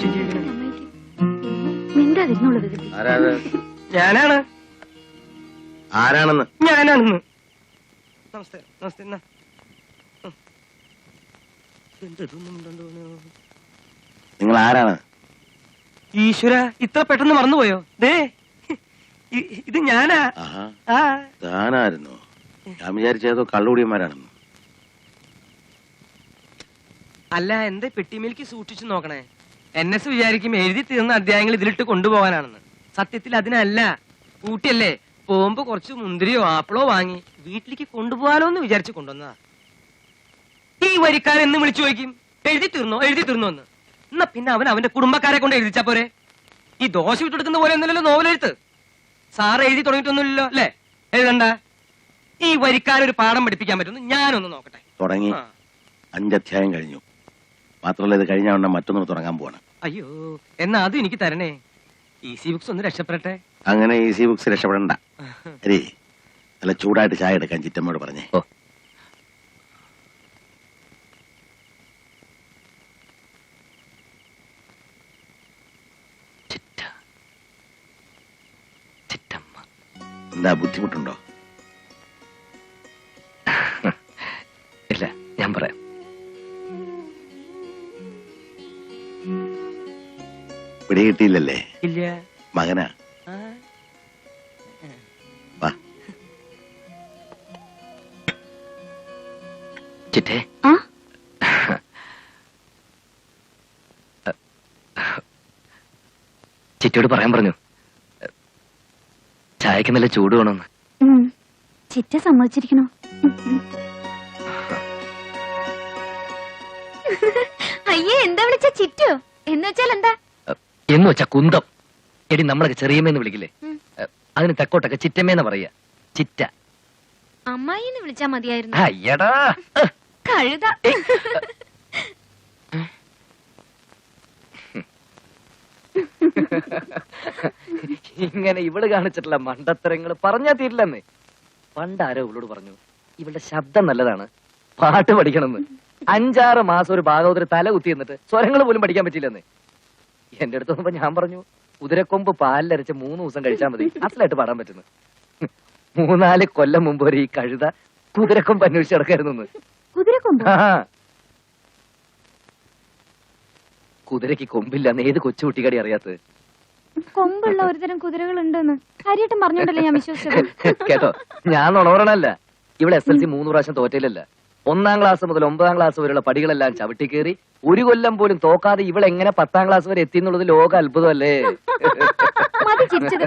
സംശയം ചോദിക്കണേ മിണ്ടാതിരുന്നോളൂ വികൃതി ആരാത്? ഞാനാണ്. ആരാണെന്ന്? ഞാനാണെന്ന്. നമസ്തേ നമസ്തേ? നിങ്ങൾ ആരാണ് ഈശ്വര ഇത്ര പെട്ടെന്ന് മറന്നുപോയോ? ദേ ഇത് ഞാനാ. ആ. താനായിരുന്നു. ഞാൻ വിചാരിച്ചതോ കള്ളുകൂടിയന്മാരാണെന്ന്. അല്ല എന്താ പെട്ടിമേലേക്ക് സൂക്ഷിച്ചു നോക്കണേ? എൻ എസ് വിചാരിക്കും എഴുതി തീർന്ന അധ്യായങ്ങൾ ഇതിലിട്ട് കൊണ്ടുപോകാനാണെന്ന്. സത്യത്തിൽ അതിനല്ല. കൂട്ടിയല്ലേ പോകുമ്പോ കുറച്ച് മുന്തിരിയോ ആപ്പിളോ വാങ്ങി വീട്ടിലേക്ക് കൊണ്ടുപോകാലോ എന്ന് വിചാരിച്ചു കൊണ്ടുവന്നതാ. ഈ വരിക്കാരൻ എന്ന് വിളിച്ചു ചോദിക്കും. എഴുതി തീർന്നോ? എഴുതി തീർന്നോ എന്ന്. എന്നാ പിന്നെ അവൻ അവന്റെ കുടുംബക്കാരെ കൊണ്ട് എഴുതിച്ചാ പോരെ? ഈ ദോശ വിട്ടെടുക്കുന്ന പോലെ നോവൽ നോവലെഴുത്ത് സാർ എഴുതി തുടങ്ങിയിട്ടൊന്നുമില്ലല്ലോ അല്ലേ? എഴുതണ്ട. ഈ വരിക്കാരൊരു പാഠം പഠിപ്പിക്കാൻ പറ്റുന്നു ഞാനൊന്ന് നോക്കട്ടെ. തുടങ്ങി. അഞ്ചധ്യായം കഴിഞ്ഞു. മാത്രമല്ല ഇത് കഴിഞ്ഞ ഉടനെ മറ്റൊന്ന് തുടങ്ങാൻ പോവാണ്. അയ്യോ എന്നാ അത് എനിക്ക് തരണേ. ഈസി ബുക്സ് ഒന്ന് രക്ഷപ്പെടട്ടെ? അങ്ങനെ ഈസി ബുക്സ് രക്ഷപ്പെടണ്ട. അരി നല്ല ചൂടായിട്ട് ചായ എടുക്കാൻ ചിറ്റമ്മയോട് പറഞ്ഞേ. ഓ. പിടികിട്ടിയില്ലല്ലേ? ഇല്ല. മകനാ. ചിറ്റേ. ആ? ചിറ്റയോട് പറയാൻ പറഞ്ഞു. ചായക്ക് നല്ല ചൂട് വേണമെന്ന്. ചിറ്റ സമ്മതിച്ചിരിക്കണോ? അയ്യേ എന്താ വിളിച്ച ചിറ്റോ? എന്ന് വെച്ചാൽ എന്താ? എന്ന് വെച്ചാ കുന്തം. എടി നമ്മളൊക്കെ ചെറിയമ്മേന്ന് വിളിക്കില്ലേ. അതിന് തെക്കോട്ടൊക്കെ ചിറ്റമ്മേന്ന് പറയാ. ചിറ്റ. അമ്മായിന്ന് വിളിച്ചാ മതിയായിരുന്നു. അയ്യടാ കഴുത. ഇങ്ങനെ ഇവൾ കാണിച്ചിട്ടുള്ള മണ്ടത്തരങ്ങൾ പറഞ്ഞാ തീരില്ലെന്ന്. പണ്ടാരോ ഇവളോട് പറഞ്ഞു ഇവളുടെ ശബ്ദം നല്ലതാണ്. പാട്ട് പഠിക്കണമെന്ന്. അഞ്ചാറ് മാസം ഒരു ഭാഗവതര് തല കുത്തി എന്നിട്ട് സ്വരങ്ങൾ പോലും പഠിക്കാൻ പറ്റില്ലെന്ന് എന്റെ അടുത്ത് വന്നപ്പോ ഞാൻ പറഞ്ഞു കുതിരക്കൊമ്പ് പാലിലരച്ച് മൂന്ന് ദിവസം കഴിച്ചാൽ മതി. അസലായിട്ട് പാടാൻ പറ്റുന്നു. മൂന്നാൽ കൊല്ലം മുമ്പ് ഒരു ഈ കഴുത കുതിരക്കൊമ്പ് അന്വേഷിച്ച് കിടക്കായിരുന്നു കുതിരക്കൊമ്പ്? കുതിരക്ക് കൊമ്പില്ലെന്ന് ഏത് കൊച്ചു കുട്ടിക്കടി അറിയാത്തത്? കൊമ്പുള്ള ഒരുതരം കുതിരകൾ ഉണ്ടെന്ന് കാര്യമായിട്ടും പറഞ്ഞോണ്ടല്ലേ ഞാൻ വിശ്വസിച്ചത്? കേട്ടോ ഞാൻ ഉണവറണല്ല ഇവിടെ എസ് എൽ സി മൂന്ന് പ്രാവശ്യം തോറ്റയിലല്ല ഒന്നാം ക്ലാസ് മുതൽ ഒമ്പതാം ക്ലാസ് വരെയുള്ള പടികളെല്ലാം ചവിട്ടി കയറി ഒരു കൊല്ലം പോലും തോക്കാതെ ഇവൾ എങ്ങനെ പത്താം ക്ലാസ് വരെ എത്തി എന്നുള്ളത് ലോക അത്ഭുതമല്ലേ? മതി ചിരിച്ചത്.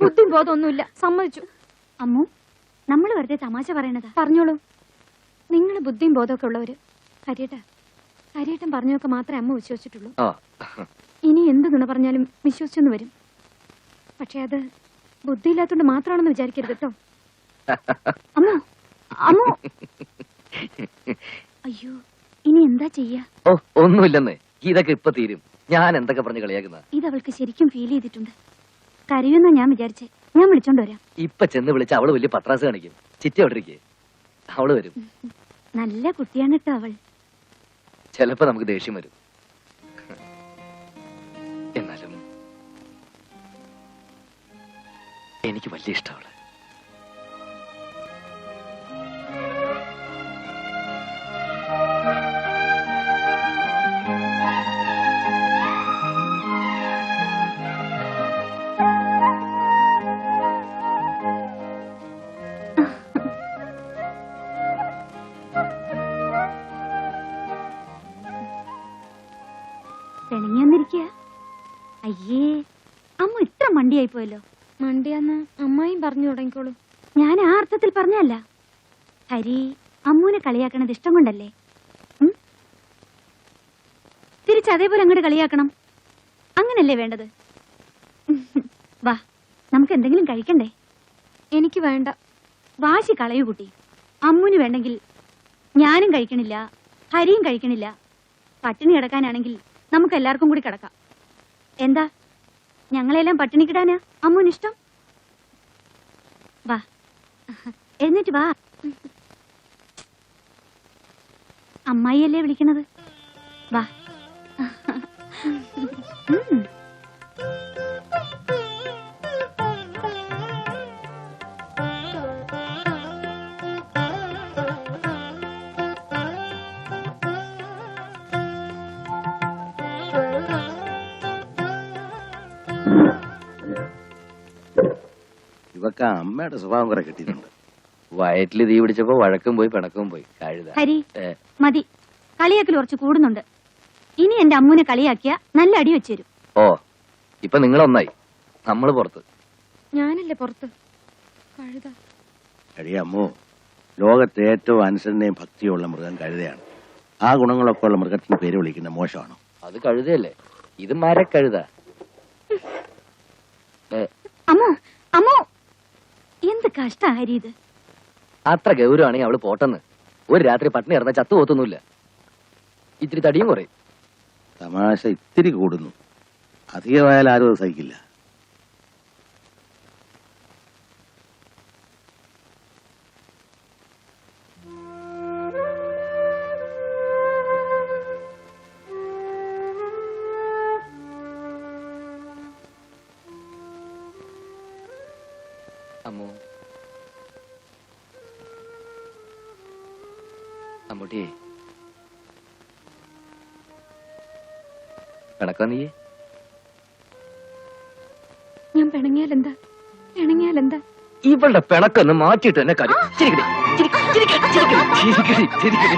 ബുദ്ധി ബോധമൊന്നുമില്ല. സമ്മതിച്ചു. അമ്മു നമ്മൾ വെറുതെ തമാശ പറയണതാ. പറഞ്ഞോളൂ. നിങ്ങൾ ബുദ്ധിയും ബോധമൊക്കെ ഉള്ളവര് ഹരിയേട്ടാ ഹരിയേട്ടൻ പറഞ്ഞതൊക്കെ മാത്രമേ അമ്മ വിശ്വസിച്ചിട്ടുള്ളൂ. ആ. ഇനി എന്ത് നുണ പറഞ്ഞാലും വിശ്വസിച്ചെന്ന് വരും. പക്ഷെ അത് ബുദ്ധിയില്ലാത്തോണ്ട് മാത്രമാണെന്ന് വിചാരിക്കരുത് കേട്ടോ. അമ്മ അമ്മോ. അയ്യോ ഇനി എന്താ ചെയ്യാ? ഓ ഒന്നുമില്ലെന്ന്. ഇതൊക്കെ ഇപ്പൊ തീരും. ഞാൻ എന്തൊക്കെ പറഞ്ഞു കളിയാക്കുന്ന? ഇത് അവൾക്ക് ശരിക്കും ഫീൽ ചെയ്തിട്ടുണ്ട്. കരയുന്ന ഞാൻ വിചാരിച്ചേ. ഞാൻ വിളിച്ചോണ്ട് വരാം. ഇപ്പൊ ചെന്ന് വിളിച്ച അവൾ വലിയ പത്രാസ് കാണിക്കും. ചിറ്റ എവിടേക്ക് അവൾ വരും. നല്ല കുട്ടിയാണ് കേട്ടോ അവൾ. ചിലപ്പോ നമുക്ക് ദേഷ്യം വരും. എന്നാലും എനിക്ക് വലിയ ഇഷ്ടമാണ് പോയല്ലോ മണ്ടിയാന്ന് അമ്മായും പറഞ്ഞു തുടങ്ങിക്കോളൂ. ഞാൻ ആ അർത്ഥത്തിൽ പറഞ്ഞല്ല ഹരി അമ്മൂനെ കളിയാക്കണത് ഇഷ്ടം കൊണ്ടല്ലേ? തിരിച്ച് അതേപോലെ അങ്ങോട്ട് കളിയാക്കണം. അങ്ങനല്ലേ വേണ്ടത്? വാ നമുക്ക് എന്തെങ്കിലും കഴിക്കണ്ടേ? എനിക്ക് വേണ്ട. വാശി കളയൂ കുട്ടി. അമ്മുന് വേണ്ടെങ്കിൽ ഞാനും കഴിക്കണില്ല ഹരിയും കഴിക്കണില്ല. പട്ടിണി കിടക്കാനാണെങ്കിൽ നമുക്ക് എല്ലാവർക്കും കൂടി കിടക്കാം. എന്താ? ഞങ്ങളെല്ലാം പട്ടിണി കിടാനാ അമ്മുന് ഇഷ്ടം? വാ. എന്നിട്ട് വാ. അമ്മായിയല്ലേ വിളിക്കണത് വാ. ആ അമ്മയുടെ സ്വഭാവം കുറെ കിട്ടിയിട്ടുണ്ട്. വയറ്റിൽ തീ പിടിച്ചപ്പോ വഴക്കും പോയി പിണക്കും പോയി. കഴുത. ഹരി ഏ, മതി. കളിയാക്കൽ കുറച്ച് കൂടുന്നുണ്ട്. ഇനി എന്റെ അമ്മൂനെ കളിയാക്കിയ നല്ല അടി വെച്ചു തരും. ഓ ഇപ്പൊ നിങ്ങൾ ഒന്നായി നമ്മൾ പുറത്ത്. ഞാനല്ലേ പുറത്ത്. കഴുത. എടി അമ്മോ ലോകത്തെ ഏറ്റവും അനുസരണയും ഭക്തിയുള്ള മൃഗം കഴുതയാണ്. ആ ഗുണങ്ങളൊക്കെ ഉള്ള മൃഗത്തിന് പേര് വിളിക്കുന്ന മോശമാണോ? അത് കഴുതയല്ലേ? ഇത് മരക്കഴുത ഏ, അമ്മോ അമ്മോ ഇത് അത്ര ഗൗരവാണെങ്കിൽ അവൾ പോട്ടെന്ന്. ഒരു രാത്രി പട്ടിണി ഇറന്ന ചത്തു പോത്തൊന്നുമില്ല ഇത്തിരി തടിയും കുറയും. തമാശ ഇത്തിരി കൂടുന്നു. അധികമായാൽ ആരും അത് സഹിക്കില്ല. അമ്മൂട്ടിയെ പിണക്കാ നീ ഞാൻ പിണങ്ങിയാൽ എന്താ പിണങ്ങിയാൽ എന്താ ഇവളുടെ പിണക്കൊന്ന് മാറ്റിയിട്ട് എന്നെ കാര്യം. ചിരിക്കടി, ചിരിക്ക, ചിരിക്ക, ചിരിക്കടി, ചിരിക്കടി,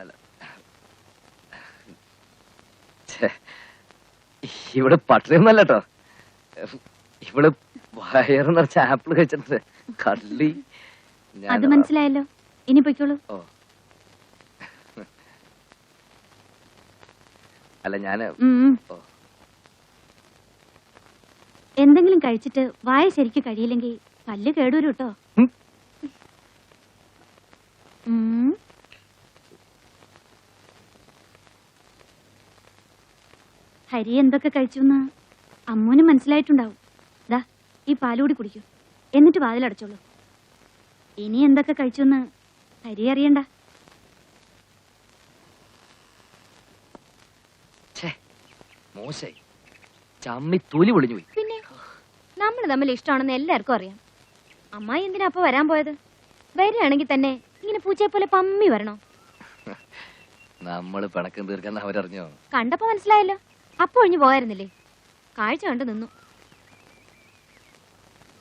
അല്ല. ഇവിടെ പട്ടിണിയൊന്നല്ല കേട്ടോ ഇവിടെ വയറ് നിറച്ച ആപ്പിൾ കഴിച്ചിട്ട് കള്ളി. അത് മനസ്സിലായല്ലോ. ഇനി പൊയ്ക്കോളൂ. അല്ല ഞാൻ. എന്തെങ്കിലും കഴിച്ചിട്ട് വായ ശരിക്ക് കഴിയില്ലെങ്കിൽ പല്ല് കേടൂരും കേട്ടോ ഹരി എന്തൊക്കെ കഴിച്ചു എന്ന് അമ്മൂന് മനസ്സിലായിട്ടുണ്ടാവും. ദാ ഈ പാലുകൂടി കുടിക്കൂ. എന്നിട്ട് വാതിലടച്ചോളൂ ഇനി എന്തൊക്കെ കഴിച്ചു എന്ന് ഹരി അറിയണ്ട. മോശായി ചമ്മി തൂലി പൊളിഞ്ഞു പോയി. പിന്നെ നമ്മൾ തമ്മിൽ ഇഷ്ടമാണെന്ന് എല്ലാവർക്കും അറിയാം. അമ്മായി എന്തിനാ അപ്പൊ വരാൻ പോയത്? വരികയാണെങ്കിൽ തന്നെ ഇങ്ങനെ പൂച്ചയെ പോലെ പമ്മി വരണോ? നമ്മൾ പിണക്കം തീർക്കാൻ അവരറിഞ്ഞോ? കണ്ടപ്പോ മനസ്സിലായല്ലോ. അപ്പൊ ഒഴിഞ്ഞു പോയായിരുന്നില്ലേ കാഴ്ച കണ്ട് നിന്നു.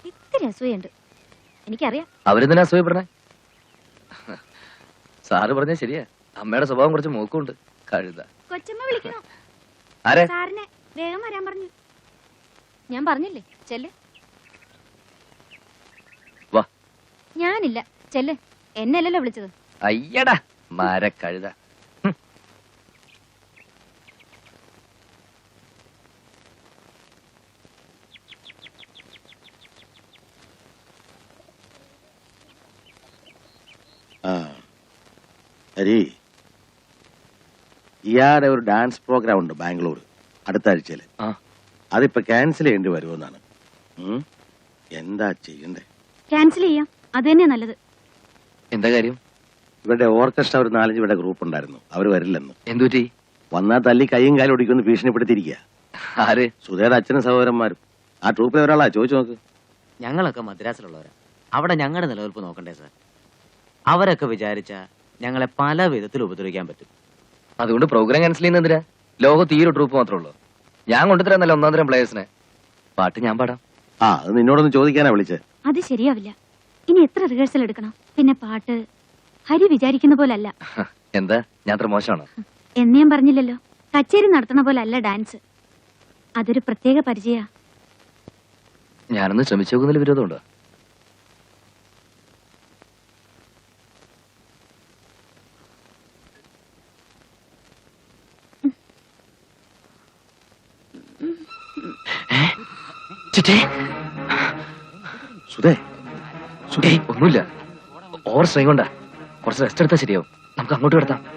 ഇത്തിരി അസൂയുണ്ട്. എനിക്കറിയാം. അവരെന്തിനാ അസൂയപ്പെടണേ സാറ് പറഞ്ഞ ശരിയാ. അമ്മയുടെ സ്വഭാവം കുറച്ച് മൂക്കുണ്ട് കഴുത. കൊച്ചമ്മ വിളിക്കണോ. ആരെ? സാറിനെ വേഗം വരാൻ പറഞ്ഞു. ഞാൻ പറഞ്ഞില്ലേ? ചെല്ല്. വാ. ഞാനില്ല. ചെല്ല്. എന്നല്ലല്ലോ വിളിച്ചത്. അയ്യടാ മരക്കഴുത ഹും. ആ ഹരി ഇയാടെ ഒരു ഡാൻസ് പ്രോഗ്രാം ഉണ്ട് ബാംഗ്ലൂർ അടുത്ത ആഴ്ചയിൽ ആ. അതിപ്പോ ക്യാൻസൽ ചെയ്യേണ്ടി വരുമെന്നാണ്? എന്താ ചെയ്യണ്ടേ? ക്യാൻസൽ ചെയ്യാം. അത് തന്നെയാ നല്ലത്. എന്താ കാര്യം? ഇവരുടെ ഓർക്കസ്ട്ര ഒരു നാലഞ്ച് ഇവിടെ ഗ്രൂപ്പ് ഉണ്ടായിരുന്നു. അവർ വരില്ലെന്ന്. എന്തുറ്റി വന്നാൽ തല്ലി കൈയും കാലും ഒടിക്കുമെന്ന് ഭീഷണിപ്പെടുത്തിയിരിക്കുക ആര്? സുധയുടെ അച്ഛനും സഹോദരന്മാരും. ആ ട്രൂപ്പിലെ ഒരാളാ? ചോദിച്ചു നോക്ക്. ഞങ്ങളൊക്കെ മദ്രാസിലുള്ളവരാ. അവിടെ ഞങ്ങളുടെ നിലനിൽപ്പ് നോക്കണ്ടേ സാർ? അവരൊക്കെ വിചാരിച്ച ഞങ്ങളെ പല വിധത്തിൽ ഉപദ്രവിക്കാൻ പറ്റും. അതുകൊണ്ട് പ്രോഗ്രാം ക്യാൻസൽ ചെയ്യുന്ന എന്തിനാ ലോകത്ത് ഈ ഒരു ട്രൂപ്പ് മാത്രമേ ഉള്ളൂ. ഞാൻ കൊണ്ടുതരാന്നല്ല ഒന്നാം തരം പ്ലേയേഴ്സിനെ പാട്ട് ഞാൻ പാടാം. ആ അത് നിന്നോടൊന്ന് ചോദിക്കാനാ വിളിച്ചത് അത് ശരിയാവില്ല. ഇനി എത്ര റിഹേഴ്സൽ എടുക്കണം? പിന്നെ പാട്ട്. ഹരി വിചാരിക്കുന്ന പോലല്ല. എന്താ? ഞാൻ അത്ര മോശമാണോ? എന്ന് ഞാൻ പറഞ്ഞില്ലല്ലോ. കച്ചേരി നടത്തണ പോലെ അല്ല ഡാൻസ് അതൊരു പ്രത്യേക പരിചയ. ഞാനൊന്ന് ശ്രമിച്ചു നോക്കുന്നതിൽ വിരോധമുണ്ടോ? സുധേ സുധേ ഒന്നുമില്ല. ഓവർ സ്ട്രെയിൻ കൊണ്ടാ. കുറച്ച് റെസ്റ്റ് എടുത്താൽ ശരിയാവും. നമുക്ക് അങ്ങോട്ട് കിടത്താം.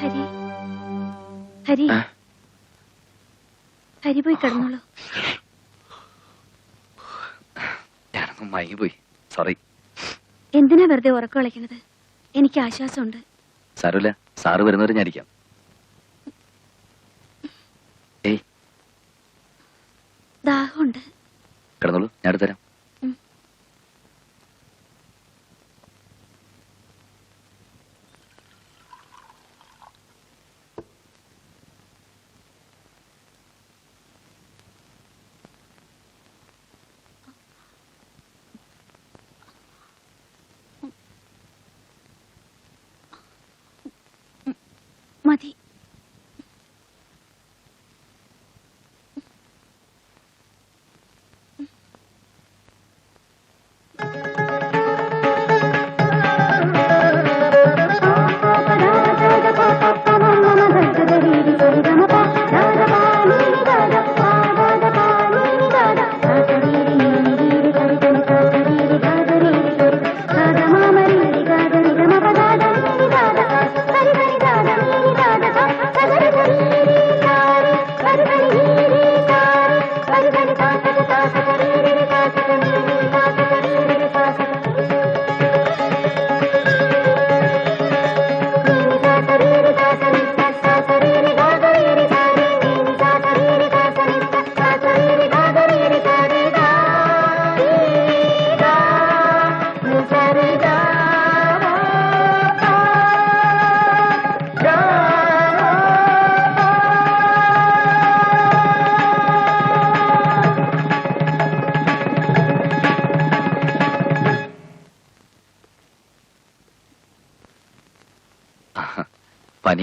ഹരി. ഹരി. ഹരി പോയി കിടന്നോളൂ. ഞാനൊന്നും മയങ്ങി പോയി. സോറി എന്തിനാ വെറുതെ ഉറക്കം കളിക്കണത് എനിക്ക് ആശ്വാസമുണ്ട്. സാരമില്ല. സാറ് വരുന്നവരെ ഞാനിരിക്കാം ഏയ്. ദാഹമുണ്ട്. കിടന്നോളൂ. ഞാൻ എടുത്തുതരാം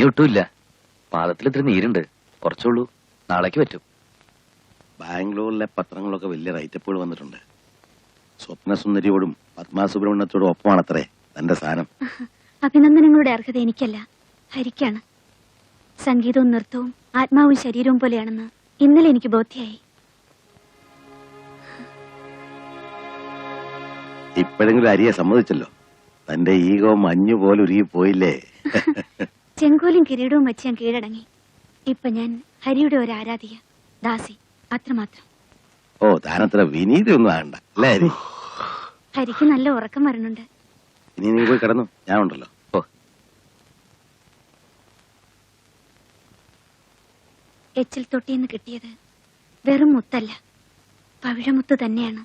പനിയൊട്ടുമില്ല പാദത്തിൽ ഇത്തിരി നീരുണ്ട് കുറച്ചുള്ളൂ നാളേക്ക് പറ്റും. ബാംഗ്ലൂരിലെ പത്രങ്ങളൊക്കെ വലിയ റൈറ്റപ്പുകൾ വന്നിട്ടുണ്ട്. സ്വപ്നസുന്ദരിയോടും പത്മാ സുബ്രഹ്മണ്യത്തോടും ഒപ്പമാണത്രേ തന്റെ സ്ഥാനം. അഭിനന്ദനങ്ങളുടെ അർഹത എനിക്കല്ല. ഹരിക്കാണ്. സംഗീതവും നൃത്തവും ആത്മാവും ശരീരവും പോലെയാണെന്ന് ഇന്നലെ എനിക്ക് ബോധ്യായി. ഇപ്പോഴെങ്കിലും അരിയെ സമ്മതിച്ചല്ലോ. തന്റെ ഈഗോ മഞ്ഞു പോലെ ഉരുകി പോയില്ലേ? ചെങ്കോലും കിരീടവും വെച്ച് ഞാൻ കീഴടങ്ങി. ഇപ്പൊ ഞാൻ ഹരിയുടെ ഒരു ആരാധിക ദാസി അത്രമാത്രം. ഓ താനത്ര വിനീതൊന്നും ആകണ്ട അല്ലേ ഹരി? ഹരിക്ക് നല്ല ഉറക്കം വരുന്നുണ്ട് ഇനി നീ പോയി കിടന്നു ഞാൻ ഉണ്ടല്ലോ എച്ചിൽ തൊട്ടിന്ന് കിട്ടിയത് വെറും മുത്തല്ല പവിഴമുത്ത് തന്നെയാണ്.